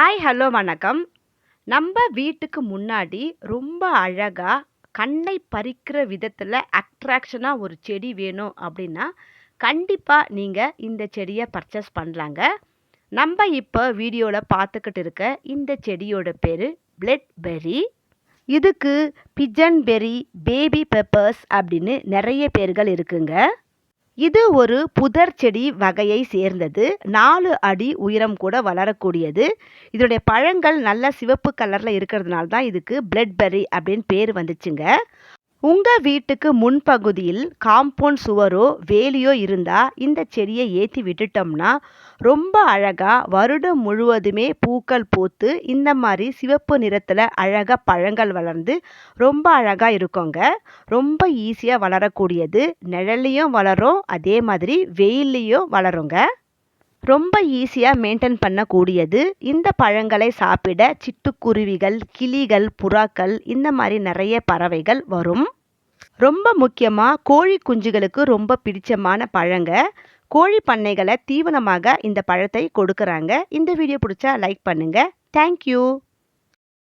Hi hello வணக்கம். நம்ம வீட்டுக்கு முன்னாடி ரொம்ப அழகாக கண்ணை பறிக்கிற விதத்தில் அட்ராக்ஷனாக ஒரு செடி வேணும் அப்படின்னா கண்டிப்பாக நீங்கள் இந்த செடியை பர்ச்சேஸ் பண்ணலாங்க. நம்ம இப்போ வீடியோவில் பார்த்துக்கிட்டு இருக்க இந்த செடியோட பேர் பிளட்பெர்ரி இதுக்கு பிஜன் பெர்ரி பேபி பெப்பர்ஸ் அப்படின்னு நிறைய பேர்கள் இருக்குங்க. இது ஒரு புதர் செடி வகையை சேர்ந்தது. நாலு அடி உயரம் கூட வளரக்கூடியது. இதனுடைய பழங்கள் நல்ல சிவப்பு கலரில் இருக்கிறதுனால தான் இதுக்கு பிளட்பெர்ரி அப்படின்னு பேர் வந்துச்சுங்க. உங்கள் வீட்டுக்கு முன்பகுதியில் காம்பவுண்ட் சுவரோ வேலியோ இருந்தால் இந்த செடியை ஏற்றி விட்டுட்டோம்னா ரொம்ப அழகாக வருடம் முழுவதுமே பூக்கள் பூத்து இந்த மாதிரி சிவப்பு நிறத்தில் அழகாக பழங்கள் வளர்ந்து ரொம்ப அழகாக இருக்குங்க. ரொம்ப ஈஸியாக வளரக்கூடியது. நிழல்லையும் வளரும் அதே மாதிரி வெயில்லையும் வளருங்க. ரொம்ப ஈஸியாக மெயின்டைன் பண்ணக்கூடியது இந்த பழங்களை சாப்பிட சிட்டுக்குருவிகள் கிளிகள் புறாக்கள் இந்த மாதிரி நிறைய பறவைகள் வரும். ரொம்ப முக்கியமாக கோழி குஞ்சுகளுக்கு ரொம்ப பிடிச்சமான பழங்க. கோழி பண்ணைகளை தீவனமாக இந்த பழத்தை கொடுக்குறாங்க. இந்த வீடியோ பிடிச்சா லைக் பண்ணுங்கள் தேங்க்யூ